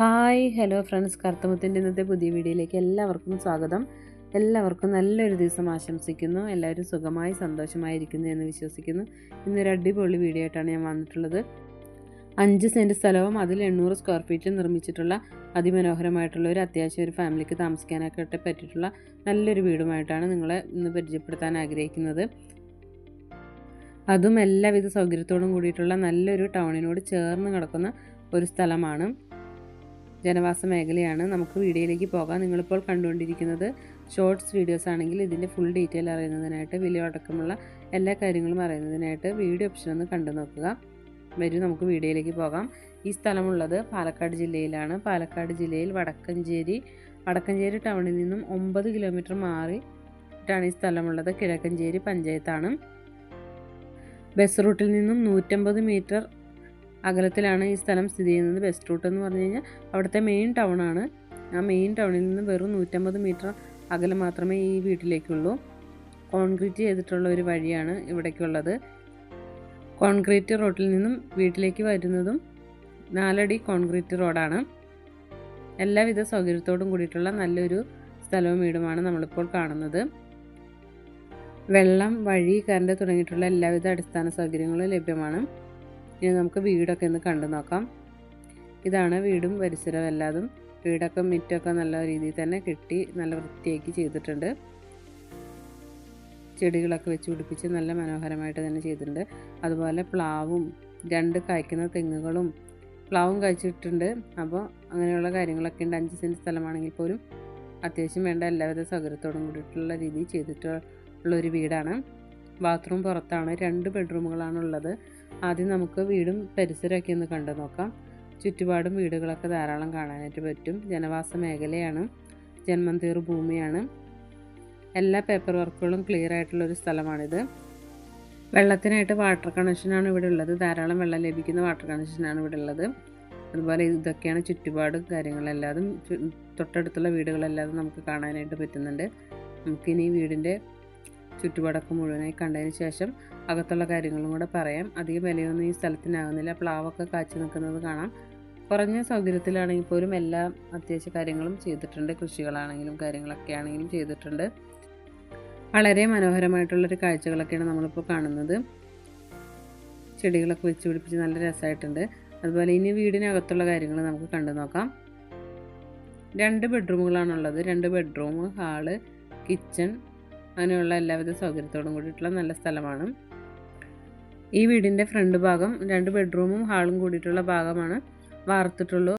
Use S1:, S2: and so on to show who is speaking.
S1: Hi hello friends. കർത്തമത്തിന്റെ ഇന്നത്തെ പുതിയ വീഡിയോയിലേക്ക് എല്ലാവർക്കും സ്വാഗതം. എല്ലാവർക്കും നല്ലൊരു ദിവസം ആശംസിക്കുന്നു. എല്ലാവരും സുഖമായി സന്തോഷമായിരിക്കുന്നു എന്ന് വിശ്വസിക്കുന്നു. ഇന്നൊരു അടിപൊളി വീഡിയോ ആയിട്ടാണ് ഞാൻ വന്നിട്ടുള്ളത്. അഞ്ച് സെന്റ് സ്ഥലവും അതിൽ എണ്ണൂറ് സ്ക്വയർ ഫീറ്റിൽ നിർമ്മിച്ചിട്ടുള്ള അതിമനോഹരമായിട്ടുള്ള ഒരു അത്യാവശ്യം ഒരു ഫാമിലിക്ക് താമസിക്കാനൊക്കെ പറ്റിയിട്ടുള്ള നല്ലൊരു വീടുമായിട്ടാണ് നിങ്ങളെ ഇന്ന് പരിചയപ്പെടുത്താൻ ആഗ്രഹിക്കുന്നത്. അതും എല്ലാവിധ സൗകര്യത്തോടും കൂടിയിട്ടുള്ള നല്ലൊരു ടൗണിനോട് ചേർന്ന് കിടക്കുന്ന ഒരു സ്ഥലമാണ്. ജനവാസ മേഖലയാണ് നമുക്ക് വീഡിയോയിലേക്ക് പോകാം. നിങ്ങളിപ്പോൾ കണ്ടുകൊണ്ടിരിക്കുന്നത് ഷോർട്സ് വീഡിയോസ് ആണെങ്കിൽ ഇതിന്റെ ഫുൾ ഡീറ്റെയിൽ അറിയുന്നതിനായിട്ട് വില അടക്കമുള്ള എല്ലാ കാര്യങ്ങളും അറിയുന്നതിനായിട്ട് വീഡിയോ ഓപ്ഷൻ ഒന്ന് കണ്ടു നോക്കുക. വരും നമുക്ക് വീഡിയോയിലേക്ക് പോകാം. ഈ സ്ഥലമുള്ളത് പാലക്കാട് ജില്ലയിലാണ്. പാലക്കാട് ജില്ലയിൽ വടക്കഞ്ചേരി വടക്കഞ്ചേരി ടൗണിൽ നിന്നും ഒമ്പത് കിലോമീറ്റർ മാറിയിട്ടാണ് ഈ സ്ഥലമുള്ളത്. കിഴക്കഞ്ചേരി പഞ്ചായത്താണ്. ബസ് റൂട്ടിൽ നിന്നും നൂറ്റമ്പത് മീറ്റർ അകലത്തിലാണ് ഈ സ്ഥലം സ്ഥിതി ചെയ്യുന്നത്. ബെസ്റ്റ് റൂട്ട് എന്ന് പറഞ്ഞു കഴിഞ്ഞാൽ അവിടുത്തെ മെയിൻ ടൗൺ ആണ്. ആ മെയിൻ ടൗണിൽ നിന്ന് വെറും നൂറ്റമ്പത് മീറ്റർ അകലം മാത്രമേ ഈ വീട്ടിലേക്കുള്ളൂ. കോൺക്രീറ്റ് ചെയ്തിട്ടുള്ള ഒരു വഴിയാണ് ഇവിടേക്കുള്ളത്. കോൺക്രീറ്റ് റോഡിൽ നിന്നും വീട്ടിലേക്ക് വരുന്നതും നാലടി കോൺക്രീറ്റ് റോഡാണ് എല്ലാവിധ സൗകര്യത്തോടും കൂടിയിട്ടുള്ള നല്ലൊരു സ്ഥലവും വീടുമാണ് നമ്മളിപ്പോൾ കാണുന്നത്. വെള്ളം വഴി കറണ്ട് തുടങ്ങിയിട്ടുള്ള എല്ലാവിധ അടിസ്ഥാന സൗകര്യങ്ങളും ലഭ്യമാണ്. ഇനി നമുക്ക് വീടൊക്കെ ഒന്ന് കണ്ടു നോക്കാം. ഇതാണ് വീടും പരിസരവും എല്ലാതും. വീടൊക്കെ മിറ്റൊക്കെ നല്ല രീതിയിൽ തന്നെ കെട്ടി നല്ല വൃത്തിയാക്കി ചെയ്തിട്ടുണ്ട്. ചെടികളൊക്കെ വെച്ച് പിടിപ്പിച്ച് നല്ല മനോഹരമായിട്ട് തന്നെ ചെയ്തിട്ടുണ്ട്. അതുപോലെ പ്ലാവും രണ്ട് കായ്ക്കുന്ന തെങ്ങുകളും പ്ലാവും കായ്ച്ചിട്ടുണ്ട്. അപ്പോൾ അങ്ങനെയുള്ള കാര്യങ്ങളൊക്കെ ഉണ്ട്. അഞ്ച് സെന്റ് സ്ഥലമാണെങ്കിൽ പോലും അത്യാവശ്യം വേണ്ട എല്ലാവിധ സൗകര്യത്തോടും കൂടിയിട്ടുള്ള രീതിയിൽ ചെയ്തിട്ടുള്ള ഒരു വീടാണ്. ബാത്റൂം പുറത്താണ്. രണ്ട് ബെഡ്റൂമുകളാണ് ഉള്ളത്. ആദ്യം നമുക്ക് വീടും പരിസരമൊക്കെ ഒന്ന് കണ്ടു നോക്കാം. ചുറ്റുപാടും വീടുകളൊക്കെ ധാരാളം കാണാനായിട്ട് പറ്റും. ജനവാസ മേഖലയാണ്. ജന്മന്തീർ ഭൂമിയാണ്. എല്ലാ പേപ്പർ വർക്കുകളും ക്ലിയർ ആയിട്ടുള്ളൊരു സ്ഥലമാണിത്. വെള്ളത്തിനായിട്ട് വാട്ടർ കണക്ഷനാണ് ഇവിടെ ഉള്ളത്. ധാരാളം വെള്ളം ലഭിക്കുന്ന വാട്ടർ കണക്ഷനാണ് ഇവിടെ ഉള്ളത്. അതുപോലെ ഇതൊക്കെയാണ് ചുറ്റുപാട് കാര്യങ്ങളെല്ലാതും. തൊട്ടടുത്തുള്ള വീടുകളെല്ലാതും നമുക്ക് കാണാനായിട്ട് പറ്റുന്നുണ്ട്. നമുക്കിനി വീടിന്റെ ചുറ്റുപാടൊക്കെ മുഴുവനായി കണ്ടതിന് ശേഷം അകത്തുള്ള കാര്യങ്ങളും കൂടെ പറയാം. അധികം വിലയൊന്നും ഈ സ്ഥലത്തിനാകുന്നില്ല പ്ലാവൊക്കെ കാച്ചു നിൽക്കുന്നത് കാണാം. കുറഞ്ഞ സൗകര്യത്തിലാണെങ്കിൽ പോലും എല്ലാ അത്യാവശ്യ കാര്യങ്ങളും ചെയ്തിട്ടുണ്ട്. കൃഷികളാണെങ്കിലും കാര്യങ്ങളൊക്കെ ആണെങ്കിലും ചെയ്തിട്ടുണ്ട്. വളരെ മനോഹരമായിട്ടുള്ളൊരു കാഴ്ചകളൊക്കെയാണ് നമ്മളിപ്പോൾ കാണുന്നത്. ചെടികളൊക്കെ വെച്ച് പിടിപ്പിച്ച് നല്ല രസമായിട്ടുണ്ട്. അതുപോലെ ഇനി വീടിനകത്തുള്ള കാര്യങ്ങൾ നമുക്ക് കണ്ടു നോക്കാം. രണ്ട് ബെഡ്റൂമുകളാണുള്ളത്. രണ്ട് ബെഡ്റൂം ഹാൾ കിച്ചൺ അങ്ങനെയുള്ള എല്ലാവിധ സൗകര്യത്തോടും കൂടിയിട്ടുള്ള നല്ല സ്ഥലമാണ്. ഈ വീടിന്റെ ഫ്രണ്ട് ഭാഗം രണ്ട് ബെഡ്റൂമും ഹാളും കൂടിയിട്ടുള്ള ഭാഗമാണ്. വാർത്തിട്ടുള്ളൂ.